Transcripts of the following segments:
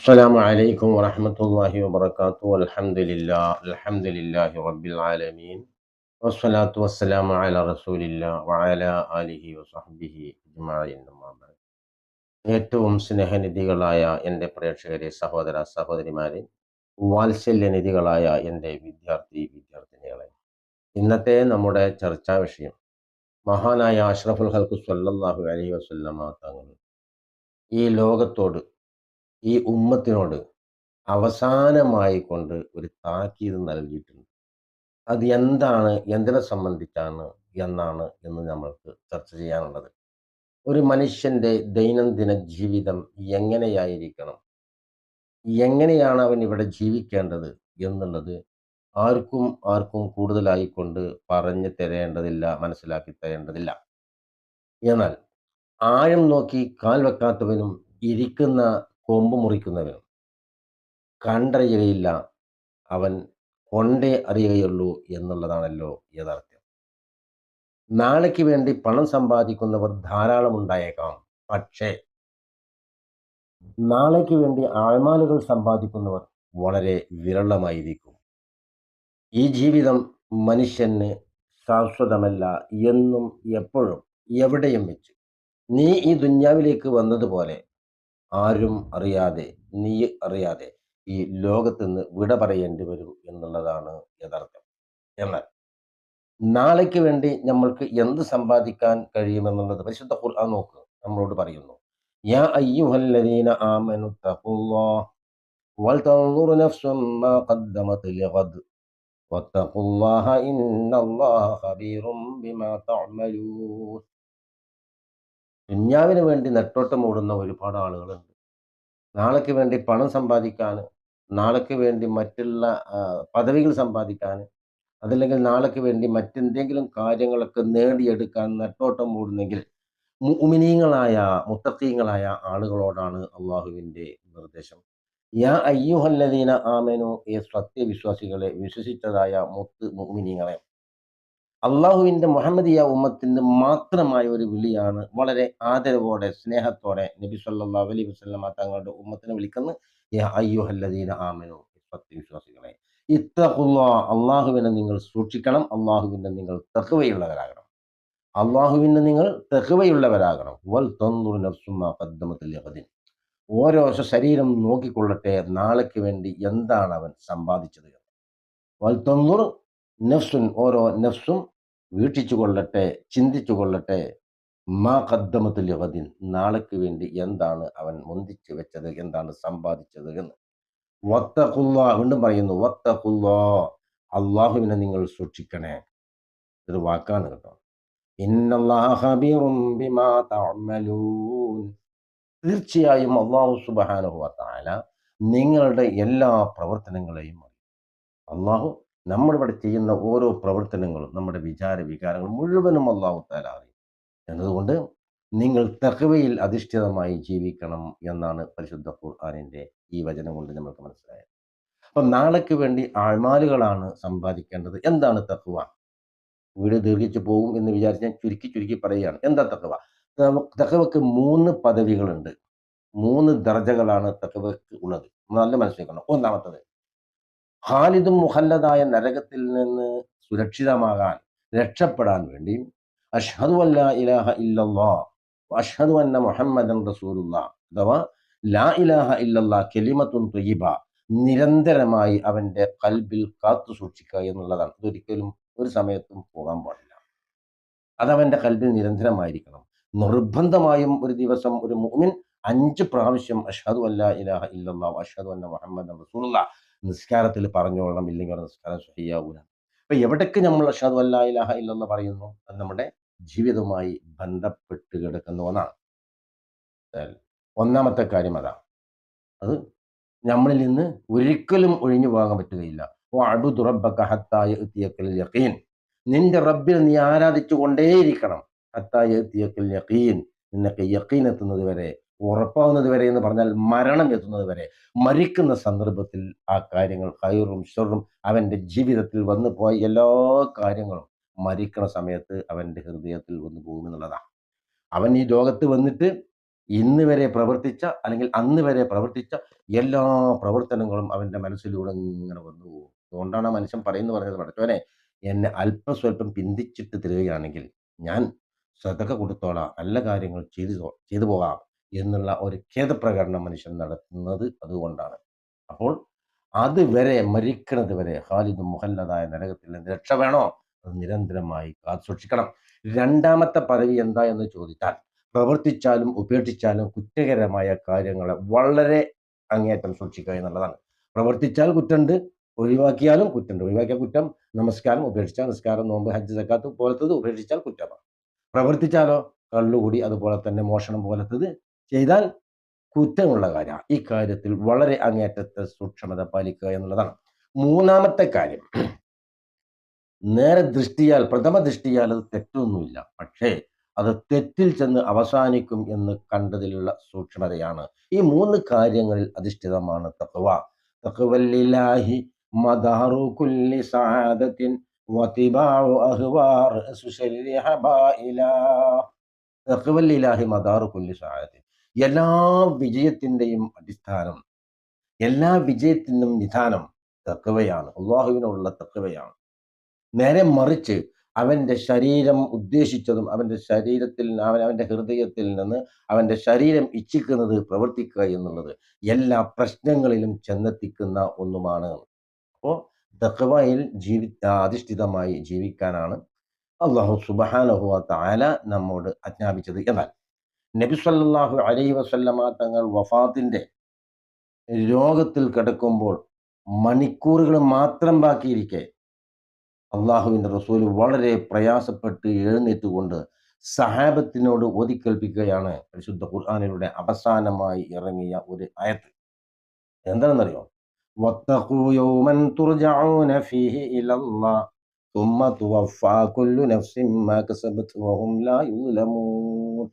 السلام عليكم ورحمة الله وبركاته والحمد لله الحمد لله رب العالمين والصلاة والسلام على رسول الله وعلى آله وصحبه أجمعين أما بعد ഏറ്റവും സ്നേഹനിധികളായ എൻ്റെ പ്രേക്ഷകരെ സഹോദര സഹോദരിമാരെ വാത്സല്യനിധികളായ എൻ്റെ വിദ്യാർത്ഥി വിദ്യാർത്ഥിനികളെ ഇന്നത്തെ നമ്മുടെ ചർച്ചാ വിഷയം മഹാനായ അഷ്റഫുൽ ഹൽക്കു സല്ലല്ലാഹു അലൈഹി വസല്ലമ തങ്ങൾ ഈ ലോകത്തോട് ഈ ഉമ്മത്തിനോട് അവസാനമായി കൊണ്ട് ഒരു താക്കീത് നൽകിയിട്ടുണ്ട്. അത് എന്താണ് എന്തിനെ സംബന്ധിച്ചാണ് എന്നാണ് എന്ന് നമ്മൾക്ക് ചർച്ച ചെയ്യാനുള്ളത്. ഒരു മനുഷ്യന്റെ ദൈനംദിന ജീവിതം എങ്ങനെയായിരിക്കണം? എങ്ങനെയാണ് അവൻ ഇവിടെ ജീവിക്കേണ്ടത് എന്നുള്ളത് ആർക്കും ആർക്കും കൂടുതലായി കൊണ്ട് പറഞ്ഞു തരേണ്ടതില്ല മനസ്സിലാക്കി തരേണ്ടതില്ല. എന്നാൽ ആഴം നോക്കി കാൽ വെക്കാത്തവനും ഇരിക്കുന്ന കൊമ്പ് മുറിക്കുന്നവൻ. കണ്ടറിയുകയില്ല. അവൻ കൊണ്ടേ അറിയുകയുള്ളൂ എന്നുള്ളതാണല്ലോ യഥാർത്ഥം നാളേക്ക് വേണ്ടി പണം സമ്പാദിക്കുന്നവർ ധാരാളം ഉണ്ടായേക്കാം. പക്ഷേ നാളേക്ക് വേണ്ടി ആഴ്മാലുകൾ സമ്പാദിക്കുന്നവർ വളരെ വിരളമായിരിക്കും. ഈ ജീവിതം മനുഷ്യന് ശാശ്വതമല്ല എന്നും എപ്പോഴും എവിടെയും വെച്ച്. നീ ഈ ദുന്യാവിലേക്ക് വന്നതുപോലെ ആരും അറിയാതെ നീ അറിയാതെ ഈ ലോകത്ത് നിന്ന് വിട പറയേണ്ടി വരും എന്നുള്ളതാണ് യഥാർത്ഥം. എന്നാൽ നാളേക്ക് വേണ്ടി നമ്മൾക്ക് എന്ത് സമ്പാദിക്കാൻ കഴിയുമെന്നുള്ളത് പരിശുദ്ധ ഖുർആൻ നോക്ക് നമ്മളോട് പറയുന്നു. യാ അയ്യുഹല്ലദീന ആമനു തഖുല്ലാഹ് വൽതൻദുർ നഫ്സും മാ ഖദ്ദമത് ലിഗദ് വത്തഖുല്ലാഹ ഇന്നല്ലാഹ ഖബീറും ബിമാ തഅമലൂൻ. ദുന്യാവിന് വേണ്ടി നെട്ടോട്ടം ഓടുന്ന ഒരുപാട് ആളുകളുണ്ട്. നാളേക്ക് വേണ്ടി പണം സമ്പാദിക്കാൻ നാളേക്ക് വേണ്ടി മറ്റുള്ള പദവികൾ സമ്പാദിക്കാൻ അതല്ലെങ്കിൽ നാളേക്ക് വേണ്ടി മറ്റെന്തെങ്കിലും കാര്യങ്ങളൊക്കെ നേടിയെടുക്കാൻ നെട്ടോട്ടം ഓടുന്നെങ്കിൽ മുഅ്മിനീങ്ങളായ മുത്തഖീങ്ങളായ ആളുകളോടാണ് അള്ളാഹുവിന്റെ നിർദ്ദേശം. യാ അയ്യുഹല്ലദീന ആമനു ഈ സത്യവിശ്വാസികളെ വിശ്വസിച്ചതായ മുത്ത് മുഅ്മിനീങ്ങളെ അള്ളാഹുവിന്റെ മുഹമ്മദിയ ഉമ്മത്തിന് മാത്രമായ ഒരു വിളിയാണ് വളരെ ആദരവോടെ സ്നേഹത്തോടെ നബി സല്ലാ അലൈഹി വസല്ലമ തങ്ങളുടെ ഉമ്മത്തിനെ വിളിക്കുന്ന വിശ്വാസികളെ അയ്യുഹല്ലദീന ആമനു സത്യവിശ്വാസികളെ ഇത്തഖുല്ലാ അള്ളാഹുവിനെ നിങ്ങൾ സൂക്ഷിക്കണം അള്ളാഹുവിനെ നിങ്ങൾ തെഹുവയുള്ളവരാകണം അള്ളാഹുവിനെ നിങ്ങൾ തെഹുവയുള്ളവരാകണം വൽ തൻദുർ നഫ്സും മാ ഖദ്ദമത് ലിഗദിൻ ഓരോ ശരീരം നോക്കിക്കൊള്ളട്ടെ നാളേക്ക് വേണ്ടി എന്താണ് അവൻ സമ്പാദിച്ചത്. വൽ തൻദുർ നഫ്സുൻ ഓരോ നഫ്സും വീക്ഷിച്ചു കൊള്ളട്ടെ ചിന്തിച്ചു കൊള്ളട്ടെ മാ കദ്ദമത്തിൽ യവതിൻ നാളേക്ക് വേണ്ടി എന്താണ് അവൻ മുന്തിച്ചു വെച്ചത് എന്താണ് സമ്പാദിച്ചത് എന്ന്. വത്തഖുല്ലാ വീണ്ടും പറയുന്നു വത്തഖുല്ലാ അള്ളാഹുവിനെ നിങ്ങൾ സൂക്ഷിക്കണേ. ഒരു വാക്കാണ് കേട്ടോ. തീർച്ചയായും അള്ളാഹു സുബ്ഹാനഹു വതആല നിങ്ങളുടെ എല്ലാ പ്രവർത്തനങ്ങളെയും അള്ളാഹു നമ്മളിവിടെ ചെയ്യുന്ന ഓരോ പ്രവർത്തനങ്ങളും നമ്മുടെ വിചാര വികാരങ്ങൾ മുഴുവനും അള്ളാഹു താല അറിയും. എന്നതുകൊണ്ട് നിങ്ങൾ തെഹവയിൽ അധിഷ്ഠിതമായി ജീവിക്കണം എന്നാണ് പരിശുദ്ധ ഖുർആാനിന്റെ ഈ വചനം കൊണ്ട് നമ്മൾക്ക് മനസ്സിലായത്. അപ്പം നാളേക്ക് വേണ്ടി ആഴ്മാലുകളാണ് സമ്പാദിക്കേണ്ടത്. എന്താണ് തഖവ വീട് ദീർഘിച്ചു പോകും എന്ന് വിചാരിച്ച് ഞാൻ ചുരുക്കി ചുരുക്കി പറയുകയാണ്. എന്താ തഖവ തഖവക്ക് മൂന്ന് പദവികളുണ്ട്. മൂന്ന് ദർജകളാണ് തഖവക്ക് ഉള്ളത്. നല്ല മനസ്സിലാക്കണം. ഒന്നാമത്തത് ഖാലിദും മുഹല്ലദായ നരകത്തിൽ നിന്ന് സുരക്ഷിതമാകാൻ രക്ഷപ്പെടാൻ വേണ്ടി അഷ്ഹദു അല്ല ഇലാഹ ഇല്ലല്ലാ അഷ്ഹദു അന്ന മുഹമ്മദൻ റസൂലുള്ള അഥവാ ലാ ഇലാഹ ഇല്ലല്ലാ കെലിമത്തുൻ ത്വയ്യിബ നിരന്തരമായി അവന്റെ കൽബിൽ കാത്തു സൂക്ഷിക്കുക എന്നുള്ളതാണ്. അതൊരിക്കലും ഒരു സമയത്തും പോകാൻ പാടില്ല. അതവന്റെ കൽബിൽ നിരന്തരമായിരിക്കണം. നിർബന്ധമായും ഒരു ദിവസം ഒരു മുഅ്മിൻ അഞ്ച് പ്രാവശ്യം അഷ്ഹദു അല്ല ഇലാഹ ഇല്ലല്ലാ അഷ്ഹദു അന്ന മുഹമ്മദൻ റസൂലുള്ള നിസ്കാരത്തിൽ പറഞ്ഞോളണം ഇല്ലെങ്കിൽ അവിടെ നിസ്കാരം ശരിയാവൂല. അപ്പൊ എവിടേക്ക് നമ്മൾ അഷാദ് അല്ലാ ഇലാഹ ഇല്ലെന്ന് പറയുന്നു? അത് നമ്മുടെ ജീവിതവുമായി ബന്ധപ്പെട്ട് കിടക്കുന്ന ഒന്നാണ്. ഒന്നാമത്തെ കാര്യം അതാ. അത് നമ്മളിൽ നിന്ന് ഒരിക്കലും ഒഴിഞ്ഞു പോകാൻ പറ്റുകയില്ല. യഖീൻ. നിന്റെ റബ്ബിൽ നീ ആരാധിച്ചു കൊണ്ടേയിരിക്കണം യഖീൻ. നിനക്ക് യഖീൻ എത്തുന്നത് വരെ ഉറപ്പാവുന്നത് വരെ എന്ന് പറഞ്ഞാൽ മരണം എത്തുന്നത് വരെ മരിക്കുന്ന സന്ദർഭത്തിൽ ആ കാര്യങ്ങൾ ഹൈറും ഷെറും അവന്റെ ജീവിതത്തിൽ വന്നു പോയ എല്ലാ കാര്യങ്ങളും മരിക്കണ സമയത്ത് അവന്റെ ഹൃദയത്തിൽ വന്നു പോകുമെന്നുള്ളതാണ് അവൻ ഈ ലോകത്ത് വന്നിട്ട് ഇന്ന് വരെ പ്രവർത്തിച്ച അല്ലെങ്കിൽ അന്ന് വരെ പ്രവർത്തിച്ച എല്ലാ പ്രവർത്തനങ്ങളും അവന്റെ മനസ്സിലൂടെ ഇങ്ങനെ വന്നു പോകും. അതുകൊണ്ടാണ് ആ മനുഷ്യൻ പറയുന്നു പറഞ്ഞത് പഠിച്ചവനെ എന്നെ അല്പം സ്വല്പം പിന്തിച്ചിട്ട് തരികയാണെങ്കിൽ ഞാൻ ശ്രദ്ധ കൊടുത്തോളാം നല്ല കാര്യങ്ങൾ ചെയ്തു ചെയ്തു പോകാം എന്നുള്ള ഒരു ഖേദപ്രകടനം മനുഷ്യൻ നടത്തുന്നത് അതുകൊണ്ടാണ്. അപ്പോൾ അതുവരെ മരിക്കുന്നത് വരെ ഖാലിദ് മുഹല്ലതായ നരകത്തിൽ നിന്ന് രക്ഷ വേണോ? അത് നിരന്തരമായി കാത്തു സൂക്ഷിക്കണം രണ്ടാമത്തെ പദവി എന്താ എന്ന് ചോദിച്ചാൽ പ്രവർത്തിച്ചാലും ഉപേക്ഷിച്ചാലും കുറ്റകരമായ കാര്യങ്ങളെ വളരെ അങ്ങേയറ്റം സൂക്ഷിക്കുക എന്നുള്ളതാണ്. പ്രവർത്തിച്ചാൽ കുറ്റമുണ്ട് ഒഴിവാക്കിയാലും കുറ്റമുണ്ട് ഒഴിവാക്കിയ കുറ്റം നമസ്കാരം ഉപേക്ഷിച്ചാൽ നിസ്കാരം നോമ്പ് ഹജ്ജ് സക്കാത്ത് പോലത്തത് ഉപേക്ഷിച്ചാൽ കുറ്റമാണ്. പ്രവർത്തിച്ചാലോ? കള്ളുകൂടി അതുപോലെ തന്നെ മോഷണം പോലത്തത് ചെയ്താൽ കുറ്റമുള്ള കാര്യമാണ്. ഈ കാര്യത്തിൽ വളരെ അങ്ങേറ്റത്തെ സൂക്ഷ്മത പാലിക്കുക എന്നുള്ളതാണ്. മൂന്നാമത്തെ കാര്യം. നേരെ ദൃഷ്ടിയാൽ പ്രഥമ ദൃഷ്ടിയാൽ അത് തെറ്റൊന്നുമില്ല. പക്ഷേ അത് തെറ്റിൽ ചെന്ന് അവസാനിക്കും എന്ന് കണ്ടതിലുള്ള സൂക്ഷ്മതയാണ്. ഈ മൂന്ന് കാര്യങ്ങളിൽ അധിഷ്ഠിതമാണ് തത്വ തഖ്വല്ലില്ലാഹി മദാറു കുല്ലി സആദത്തിൻ വതിബാഉ അഹ്വാർ സുശരി ഹബായില തഖ്വല്ലില്ലാഹി മദാറു കുല്ലി സആദത്തിൻ എല്ലാ വിജയത്തിന്റെയും അടിസ്ഥാനം എല്ലാ വിജയത്തിനും നിധാനം തക്കവയാണ്. അള്ളാഹുവിനുള്ള തക്കവയാണ്. നേരെ മറിച്ച് അവന്റെ ശരീരം ഉദ്ദേശിച്ചതും അവന്റെ ശരീരത്തിൽ അവൻ അവന്റെ ഹൃദയത്തിൽ നിന്ന് അവന്റെ ശരീരം ഇച്ഛിക്കുന്നത് പ്രവർത്തിക്കുക എന്നുള്ളത് എല്ലാ പ്രശ്നങ്ങളിലും ചെന്നെത്തിക്കുന്ന ഒന്നുമാണ്. അപ്പോൾ തക്കവയിൽ ജീവി അധിഷ്ഠിതമായി ജീവിക്കാനാണ് അള്ളാഹു സുബഹാനഹുവ താല നമ്മോട് ആജ്ഞാപിച്ചത് എന്നാൽ നബി സല്ലല്ലാഹു അലൈഹി വസല്ലമ തങ്ങൾ വഫാത്തിന്റെ രോഗത്തിൽ കിടക്കുമ്പോൾ മണിക്കൂറുകൾ മാത്രം ബാക്കിയിരിക്കെ അള്ളാഹുവിന്റെ റസൂൽ വളരെ പ്രയാസപ്പെട്ട് എഴുന്നേറ്റുകൊണ്ട് സഹാബത്തിനോട് ഓതിക്കേൽപ്പിക്കുകയാണ് പരിശുദ്ധ ഖുർആാനിലൂടെ അവസാനമായി ഇറങ്ങിയ ഒരു ആയത്ത് എന്താണെന്നറിയോ واتقوا يوما ترجعون فيه إلى الله ثم توفى كل نفس ما كسبت وهم لا يظلمون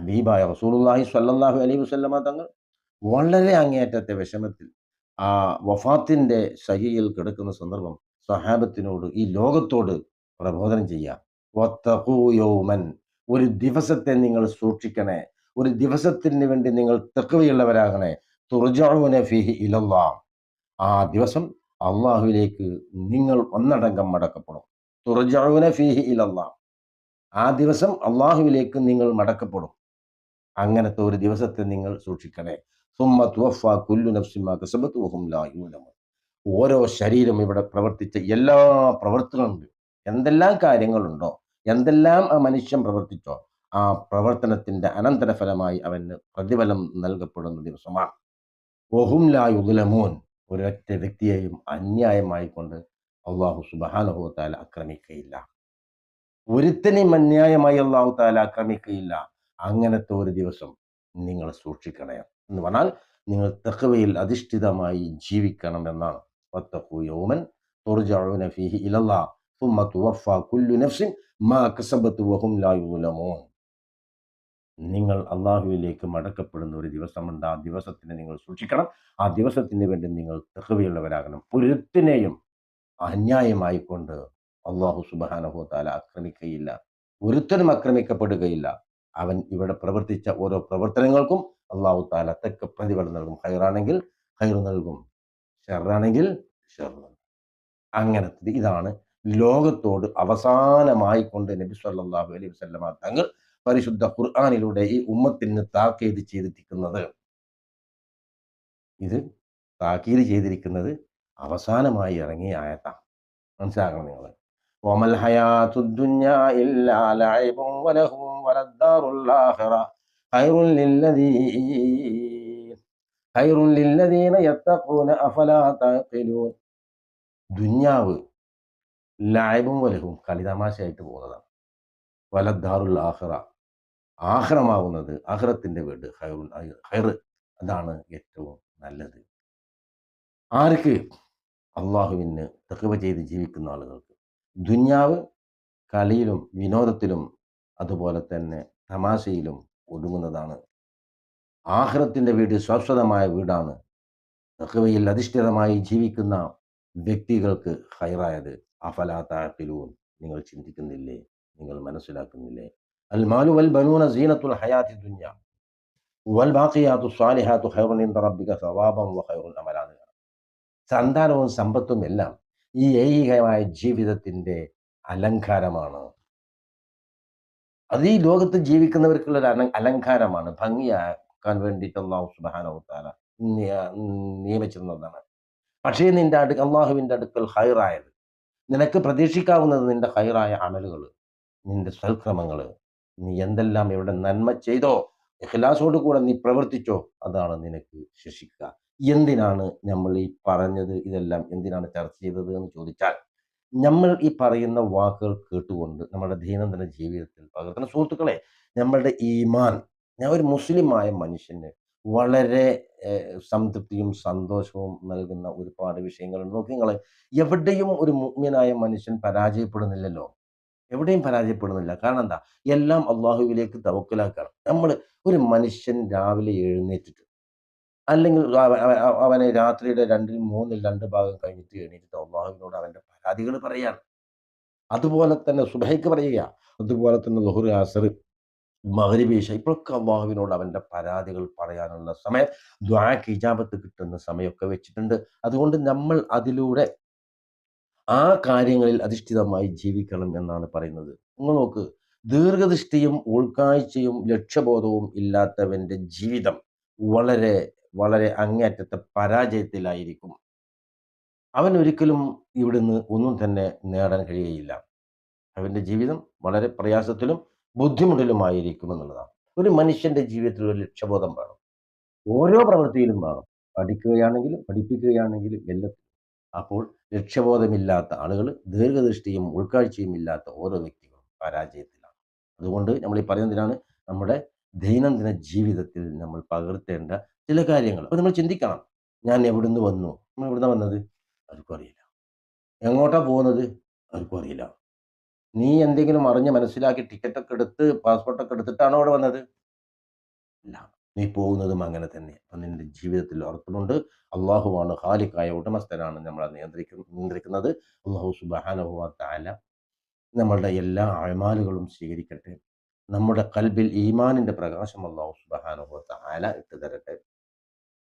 ഹബീബായ റസൂലുള്ളാഹി സ്വല്ലല്ലാഹു അലൈഹി വസല്ലമ തങ്ങൾ വളരെ അങ്ങേയറ്റത്തെ വിഷമത്തിൽ ആ വഫാത്തിന്റെ ശഹിയിൽ കിടക്കുന്ന സന്ദർഭം സഹാബത്തിനോട് ഈ ലോകത്തോട് പ്രബോധനം ചെയ്യാം. യൗമൻ. ഒരു ദിവസത്തെ നിങ്ങൾ സൂക്ഷിക്കണേ. ഒരു ദിവസത്തിന് വേണ്ടി നിങ്ങൾ തെക്കുവയുള്ളവരാകണേ തുർജഊന ഫിഹി ഇലല്ലാ ആ ദിവസം അള്ളാഹുവിലേക്ക് നിങ്ങൾ ഒന്നടങ്കം മടക്കപ്പെടും. തുർജഊന ഫിഹി ഇലല്ലാ ആ ദിവസം അള്ളാഹുവിലേക്ക് നിങ്ങൾ മടക്കപ്പെടും. അങ്ങനത്തെ ഒരു ദിവസത്തെ നിങ്ങൾ സൂക്ഷിക്കണേ. സുമ്മ തുവഫ കുല്ലു നഫ്സിമാ കസബത്ത് ഓരോ ശരീരം ഇവിടെ പ്രവർത്തിച്ച എല്ലാ പ്രവർത്തനങ്ങളുണ്ട്. എന്തെല്ലാം കാര്യങ്ങളുണ്ടോ? എന്തെല്ലാം ആ മനുഷ്യൻ പ്രവർത്തിച്ചോ? ആ പ്രവർത്തനത്തിന്റെ അനന്തരഫലമായി അവന് പ്രതിഫലം നൽകപ്പെടുന്ന ദിവസമാണ്. യുദ്ലമൂൻ ഒരൊറ്റ വ്യക്തിയെയും അന്യായമായി കൊണ്ട് അള്ളാഹു സുബാനഹു ആക്രമിക്കയില്ല ഒരുത്തനെയും അന്യായമായി അള്ളാഹു താല ആക്രമിക്കയില്ല അങ്ങനത്തെ ഒരു ദിവസം നിങ്ങൾ സൂക്ഷിക്കണേ എന്ന് പറഞ്ഞാൽ നിങ്ങൾ തെക്കവയിൽ അധിഷ്ഠിതമായി ജീവിക്കണം എന്നാണ് വത്തഖൂ യൗമൻ തുർജഊന ഫീഹി ഇലല്ലാ ثم توفى كل نفس ما كسبت وهم لا يظلمون നിങ്ങൾ അള്ളാഹുവിലേക്ക് മടക്കപ്പെടുന്ന ഒരു ദിവസമുണ്ട് ആ ദിവസത്തിനെ നിങ്ങൾ സൂക്ഷിക്കണം ആ ദിവസത്തിന് വേണ്ടി നിങ്ങൾ തെഹവയുള്ളവരാകണം ഒരുത്തിനെയും അന്യായമായി കൊണ്ട് അള്ളാഹു സുബാനഹു താല ആക്രമിക്കുകയില്ല ഒരുത്തനും ആക്രമിക്കപ്പെടുകയില്ല അവൻ ഇവിടെ പ്രവർത്തിച്ച ഓരോ പ്രവർത്തനങ്ങൾക്കും അള്ളാഹു താല തെക്ക് പ്രതിഫലം നൽകും. ഹൈറാണെങ്കിൽ ഹൈർ നൽകും ഷെറാണെങ്കിൽ ഷെർ നൽകും. അങ്ങനത്തെ ഇതാണ് ലോകത്തോട് അവസാനമായി കൊണ്ട് നബി സല്ലാഹു അലൈഹി വസ്ലമ തങ്ങൾ പരിശുദ്ധ ഖുർആാനിലൂടെ ഈ ഉമ്മത്തിന് താക്കീത് ചെയ്തിരിക്കുന്നത്. ഇത് താക്കീത് ചെയ്തിരിക്കുന്നത് അവസാനമായി ഇറങ്ങിയ ആയത്താണ്. മനസ്സിലാക്കണം നിങ്ങൾ ഒമൽ ഹയാ തുദ്ദുഞ്ഞ ഇല്ലാ وللدار الآخرة خير للذين خير للذين يتقون أفلا تعقلون ദുന്യാവ് ലായബും വലഹും കളിതമാശയായിട്ട് പോകുന്നതാണ് വലദ്ദാറുൽ ആഹ്റ ആഹ്റമാവുന്നത് ആഹ്റത്തിന്റെ വീട് ഹൈറുൽ ഹൈർ അതാണ് ഏറ്റവും നല്ലത് ആർക്ക് അള്ളാഹുവിന് തെക്കുവ ചെയ്ത് ജീവിക്കുന്ന ആളുകൾക്ക് ദുന്യാവ് കളിയിലും വിനോദത്തിലും അതുപോലെ തന്നെ തമാശയിലും ഒടുങ്ങുന്നതാണ് ആഹ്റത്തിന്റെ വീട് ശാശ്വതമായ വീടാണ്. തഹ്വയിൽ അധിഷ്ഠിതമായി ജീവിക്കുന്ന വ്യക്തികൾക്ക് ഹൈറായത് അഫലാത്താക്കിലൂൻ നിങ്ങൾ ചിന്തിക്കുന്നില്ലേ? നിങ്ങൾ മനസ്സിലാക്കുന്നില്ലേ? അൽ മാലു വൽ ബനൂന സീനത്തുൽ ഹയാത്തി ദുന്യ. വൽ ബാഖിയാത്തു സ്വാലിഹാത്തു ഹൈറുൻ റബ്ബിക സവാബം വ ഖൈറുൻ അമലാണ് സന്താനവും സമ്പത്തും എല്ലാം ഈ ഏകീകമായ ജീവിതത്തിന്റെ അലങ്കാരമാണ്. അത് ഈ ലോകത്ത് ജീവിക്കുന്നവർക്കുള്ള ഒരു അല- അലങ്കാരമാണ്. ഭംഗിയാക്കാൻ വേണ്ടിയിട്ട് അള്ളാഹു സുബാനോത്താല നിയമിച്ചിരുന്നതാണ്. പക്ഷേ നിന്റെ അടു അള്ളാഹുവിന്റെ അടുക്കൽ ഹൈറായത്. നിനക്ക് പ്രതീക്ഷിക്കാവുന്നത് നിന്റെ ഹൈറായ അമലുകൾ നിന്റെ സൽക്രമങ്ങൾ നീ എന്തെല്ലാം ഇവിടെ നന്മ ചെയ്തോ ഇഖ്ലാസോട് കൂടെ നീ പ്രവർത്തിച്ചോ അതാണ് നിനക്ക് ശിക്ഷിക്കുക. എന്തിനാണ് നമ്മൾ ഈ പറഞ്ഞത്? ഇതെല്ലാം എന്തിനാണ് ചർച്ച ചെയ്തത് എന്ന് ചോദിച്ചാൽ നമ്മൾ ഈ പറയുന്ന വാക്കുകൾ കേട്ടുകൊണ്ട് നമ്മുടെ ദൈനംദിന ജീവിതത്തിൽ പകർത്തുന്ന സുഹൃത്തുക്കളെ നമ്മളുടെ ഈമാൻ ഞാൻ ഒരു മുസ്ലിമായ മനുഷ്യന് വളരെ സംതൃപ്തിയും സന്തോഷവും നൽകുന്ന ഒരുപാട് വിഷയങ്ങളുണ്ട്. നോക്കി നിങ്ങൾ എവിടെയും ഒരു മുഗ്മ്യനായ മനുഷ്യൻ പരാജയപ്പെടുന്നില്ലല്ലോ. എവിടെയും പരാജയപ്പെടുന്നില്ല. കാരണം എന്താ? എല്ലാം അള്ളാഹുവിലേക്ക് തവക്കലാക്കണം. നമ്മൾ ഒരു മനുഷ്യൻ രാവിലെ എഴുന്നേറ്റിട്ട് അല്ലെങ്കിൽ അവ- അവ- അവ- അവനെ രാത്രിയുടെ രണ്ടിൽ മൂന്നിൽ രണ്ട് ഭാഗം കഴിഞ്ഞിട്ട് എണീറ്റിട്ട് അള്ളാഹുവിനോട് അവന്റെ പരാതികൾ പറയാണ് അതുപോലെ തന്നെ സുബൈക്ക് പറയുക അതുപോലെ തന്നെ ലഹുർ ആസർ മഹരിബീഷ ഇപ്പോഴൊക്കെ അള്ളാഹുവിനോട് അവന്റെ പരാതികൾ പറയാനുള്ള സമയം ദ്വാക്ക് ഇജാബത്ത് കിട്ടുന്ന സമയമൊക്കെ വെച്ചിട്ടുണ്ട്. അതുകൊണ്ട് നമ്മൾ അതിലൂടെ ആ കാര്യങ്ങളിൽ അധിഷ്ഠിതമായി ജീവിക്കണം എന്നാണ് പറയുന്നത്. നിങ്ങൾ നോക്ക് ദീർഘദൃഷ്ടിയും ഉൾക്കാഴ്ചയും ലക്ഷ്യബോധവും ഇല്ലാത്തവന്റെ ജീവിതം വളരെ വളരെ അങ്ങേയറ്റത്തെ പരാജയത്തിലായിരിക്കും. അവൻ ഒരിക്കലും ഇവിടുന്ന് ഒന്നും തന്നെ നേടാൻ കഴിയുകയില്ല. അവന്റെ ജീവിതം വളരെ പ്രയാസത്തിലും ബുദ്ധിമുട്ടിലുമായിരിക്കും എന്നുള്ളതാണ്. ഒരു മനുഷ്യന്റെ ജീവിതത്തിൽ ഒരു ലക്ഷ്യബോധം വേണം. ഓരോ പ്രവൃത്തിയിലും വേണം. പഠിക്കുകയാണെങ്കിലും പഠിപ്പിക്കുകയാണെങ്കിലും എല്ലാം. അപ്പോൾ ലക്ഷ്യബോധമില്ലാത്ത ആളുകൾ ദീർഘദൃഷ്ടിയും ഉൾക്കാഴ്ചയും ഇല്ലാത്ത ഓരോ വ്യക്തികളും പരാജയത്തിലാണ്. അതുകൊണ്ട് നമ്മൾ ഈ പറയുന്നതിനാണ് നമ്മുടെ ദൈനംദിന ജീവിതത്തിൽ നമ്മൾ പകർത്തേണ്ട ചില കാര്യങ്ങൾ. അപ്പോൾ നമ്മൾ ചിന്തിക്കണം. ഞാൻ എവിടുന്ന് വന്നു? നമ്മൾ എവിടുന്ന വന്നത്? ആർക്കും അറിയില്ല. എങ്ങോട്ടാ പോകുന്നത്? ആർക്കും അറിയില്ല. നീ എന്തെങ്കിലും അറിഞ്ഞ് മനസ്സിലാക്കി ടിക്കറ്റൊക്കെ എടുത്ത് പാസ്പോർട്ടൊക്കെ എടുത്തിട്ടാണോ അവിടെ വന്നത്? അല്ല നീ പോകുന്നതും അങ്ങനെ തന്നെ. അപ്പം നിന്റെ ജീവിതത്തിൽ അർത്ഥമുണ്ട് അള്ളാഹുവാണ് ഹാലിക്കായ ഉടമസ്ഥനാണ് നമ്മളെ നിയന്ത്രിക്കുന്ന നിയന്ത്രിക്കുന്നത്. അള്ളാഹു സുബാനുഭവ നമ്മളുടെ എല്ലാ അഴമാലുകളും സ്വീകരിക്കട്ടെ. നമ്മുടെ കൽബിൽ ഈമാനിന്റെ പ്രകാശം അള്ളാഹു സുബാനുഭവ താല ഇട്ട് തരട്ടെ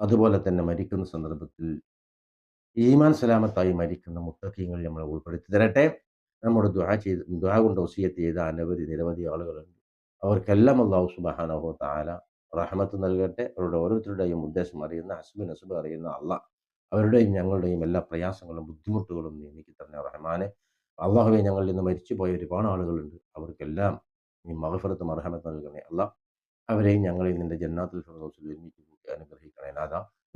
അതുപോലെ തന്നെ മരിക്കുന്ന സന്ദർഭത്തിൽ ഈമാൻ സലാമത്തായി മരിക്കുന്ന മുത്തക്കീങ്ങൾ നമ്മൾ ഉൾപ്പെടുത്തി തരട്ടെ. നമ്മുടെ ദുആ ചെയ്ത് ദുആ കൊണ്ട് ഒസിയത്ത് ചെയ്ത അനവധി നിരവധി ആളുകളുണ്ട്. അവർക്കെല്ലാം അള്ളാഹു സുബാനഹു താല റഹ്മത്ത് നൽകട്ടെ. അവരുടെ ഓരോരുത്തരുടെയും ഉദ്ദേശം അറിയുന്ന ഹസ്ബ് നസ്ബ് അറിയുന്ന അല്ല അവരുടെയും ഞങ്ങളുടെയും എല്ലാ പ്രയാസങ്ങളും ബുദ്ധിമുട്ടുകളും നീക്കി തന്നെ റഹ്മാനെ. അള്ളാഹുവെ ഞങ്ങളിൽ നിന്ന് മരിച്ചുപോയ ഒരുപാട് ആളുകളുണ്ട്. അവർക്കെല്ലാം നീ മഹഫറത്ത് മർഹമത്ത് നൽകണേ അല്ല അവരെയും ഞങ്ങളെയും നിന്റെ ജന്നാത്തുൽ ഫിർദൗസിൽ ഒരുമിച്ച് കൂട്ടി അനുഗ്രഹിക്കണേ നാഥ.